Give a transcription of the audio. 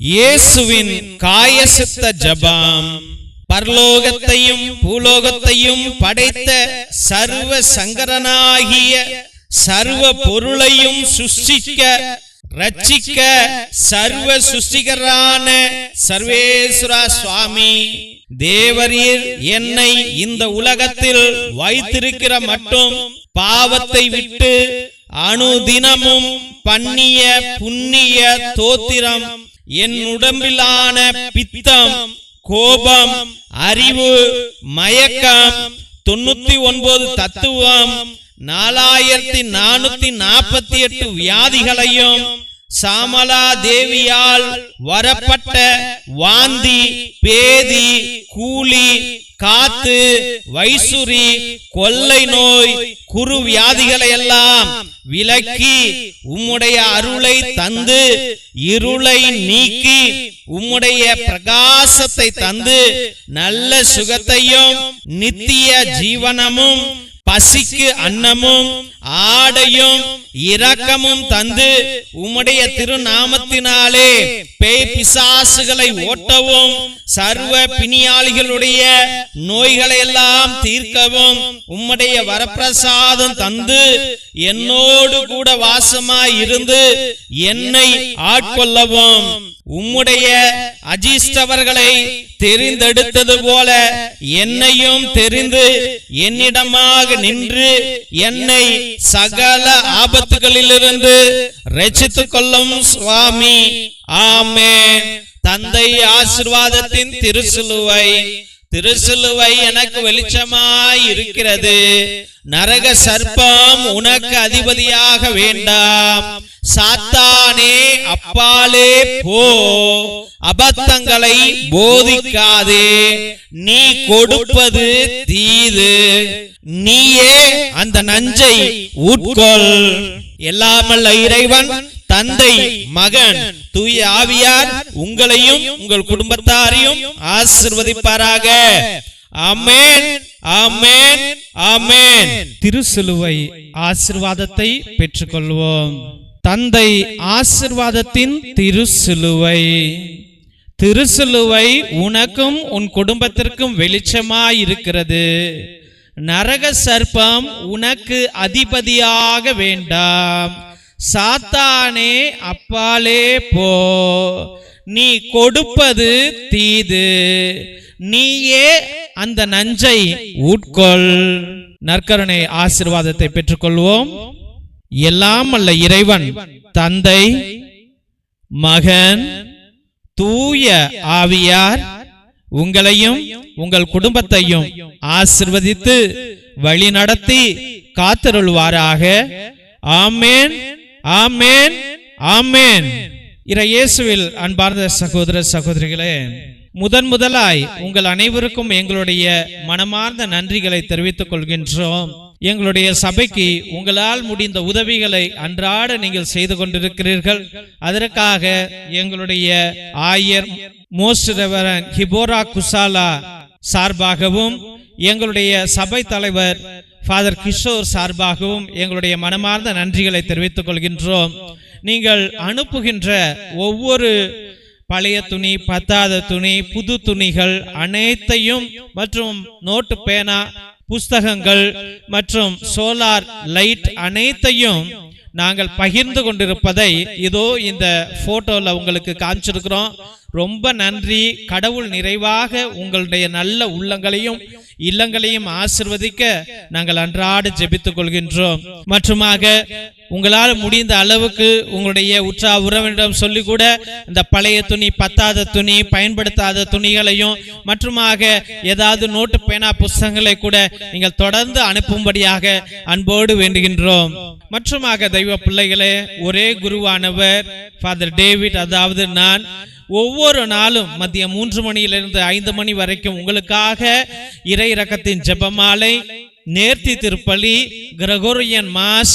இயேசுவின் காயசித்த ஜபாம். பரலோகத்தையும் பூலோகத்தையும் படைத்த சர்வ சங்கரனாகிய சர்வ பொருளையும் சுஷ்டிக்க ரட்சிக்க சர்வ சுஷ்டிகரான சர்வேஸ்வரா சுவாமி. தேவரீர் என்னை இந்த உலகத்தில் வைத்திருக்கிற மட்டும் பாவத்தை விட்டு அனுதினமும் பண்ணிய புண்ணிய தோத்திரம். என் உடம்பிலான பித்தம் கோபம் அறிவு மயக்கம் தொண்ணூத்தி ஒன்பது தத்துவம் நாலாயிரத்தி நானூத்தி நாற்பத்தி எட்டு வியாதிகளையும் சாமலா தேவியால் வரப்பட்ட வாந்தி பேதி கூலி காத்து வைசுரி கொள்ளை நோய் குறு வியாதிகளை எல்லாம் விலக்கி உம்முடைய அருளை தந்து இருளை நீக்கி உம்முடைய பிரகாசத்தை தந்து நல்ல சுகத்தையும் நித்திய ஜீவனமும் பசிக்கு அன்னமும் ஆடையும் இரக்கமும் தந்து உம்முடைய திருநாமத்தினாலே பேய் பிசாசுகளை ஓட்டவும் சர்வ பிணியாளிகளுடைய நோய்களை எல்லாம் தீர்க்கவும் உம்முடைய வரப்பிரசாதம் தந்து என்னோடு கூட வாசமாய் இருந்து என்னை ஆட்கொள்ளவும். உம்முடைய அஜிஷ்டவர்களை தெரிந்தெடுத்தது போல என்னையும் தெரிந்து என்னிடமாக நின்று என்னை சகல ஆபத்துகளிலிருந்து ரசித்துக் கொள்ளும் சுவாமி. ஆமே தந்தை ஆசிர்வாதத்தின் திருசிலுவை. திருசிலுவை எனக்கு வெளிச்சமாய் இருக்கிறது. நரக சர்ப்பம் உனக்கு அதிபதியாக வேண்டாம். சாத்தானே அப்பாலே போ. அபத்தங்களை போதிக்காதே. நீ கொடுப்பது தீது. நீயே அந்த நஞ்சை உட்கொள். எல்லாமல்ல இறைவன் தந்தை மகன் தூய ஆவியார் உங்களையும் உங்கள் குடும்பத்தாரையும் ஆசிர்வதிப்பாராக. அமேன் அமேன் ஆமென். திருசிலுவை ஆசிர்வாதத்தை பெற்றுக்கொள்வோம். தந்தை ஆசிர்வாதத்தின் திருசிலுவை. திருசிலுவை உனக்கும் உன் குடும்பத்திற்கும் வெளிச்சமாய் இருக்கிறது நரக சர்ப்பம் உனக்கு அதிபதியாக வேண்டாம். சாத்தானே அப்பாலே போ. நீ கொடுப்பது தீது. நீயே அந்த நஞ்சை உட்கொள். நற்கருணை ஆசிர்வாதத்தை பெற்றுக்கொள்வோம். எல்லாம் அல்ல இறைவன். தந்தை மகன் தூய ஆவியார் உங்களையும் உங்கள் குடும்பத்தையும் ஆசிர்வதித்து வழி நடத்தி காத்திருள்வாராக. ஆமேன் ஆமேன் ஆமேன். இறையேசுவில் அன்பார்ந்த சகோதர சகோதரிகளே முதன் முதலாய் உங்கள் அனைவருக்கும் எங்களுடைய மனமார்ந்த நன்றிகளை தெரிவித்துக் கொள்கின்றோம். எங்களுடைய சபைக்கு உங்களால் முடிந்த உதவிகளை அன்றாட நீங்கள் செய்து கொண்டிருக்கிறீர்கள். அதற்காக எங்களுடைய ஆயர் மோஸ்டரவரன் ஹிபோரா குசாலா சார்பாகவும் எங்களுடைய சபை தலைவர் ஃபாதர் கிஷோர் சார்பாகவும் எங்களுடைய மனமார்ந்த நன்றிகளை தெரிவித்துக் கொள்கின்றோம். நீங்கள் அனுப்புகின்ற ஒவ்வொரு பழைய துணி பத்தாத துணி புது துணிகள் அனைத்தையும் மற்றும் நோட்டு பேனா புஸ்தகங்கள் மற்றும் சோலார் லைட் அனைத்தையும் நாங்கள் பகிர்ந்து கொண்டிருப்பதை இதோ இந்த போட்டோல உங்களுக்கு காமிச்சிருக்கிறோம். ரொம்ப நன்றி. கடவுள் நிறைவாக உங்களுடைய நல்ல உள்ளங்களையும் இல்லங்களையும் ஆசிர்வதிக்க நாங்கள் அன்றாட ஜெபித்துக் கொள்கின்றோம். மற்றுமாக உங்களால் முடிந்த அளவுக்கு உங்களுடைய உற்றா உறவினரிடம் சொல்லி கூட இந்த பழைய துணி பத்தாத துணி பயன்படுத்தாத துணிகளையும் மற்றுமாக ஏதாவது நோட்டு பேனா புஸ்தகங்களை கூட நீங்கள் தொடர்ந்து அனுப்பும்படியாக அன்போடு வேண்டுகின்றோம். மற்றுமாக தெய்வ பிள்ளைகளே ஒரே குருவானவர் ஃபாதர் டேவிட் அதாவது நான் ஒவ்வொரு நாளும் மதியம் மூன்று மணியிலிருந்து ஐந்து மணி வரைக்கும் உங்களுக்காக இறை ரகத்தின் ஜெபமாலை நேர்த்தி திருப்பலி கிரகோரியன் மாஸ்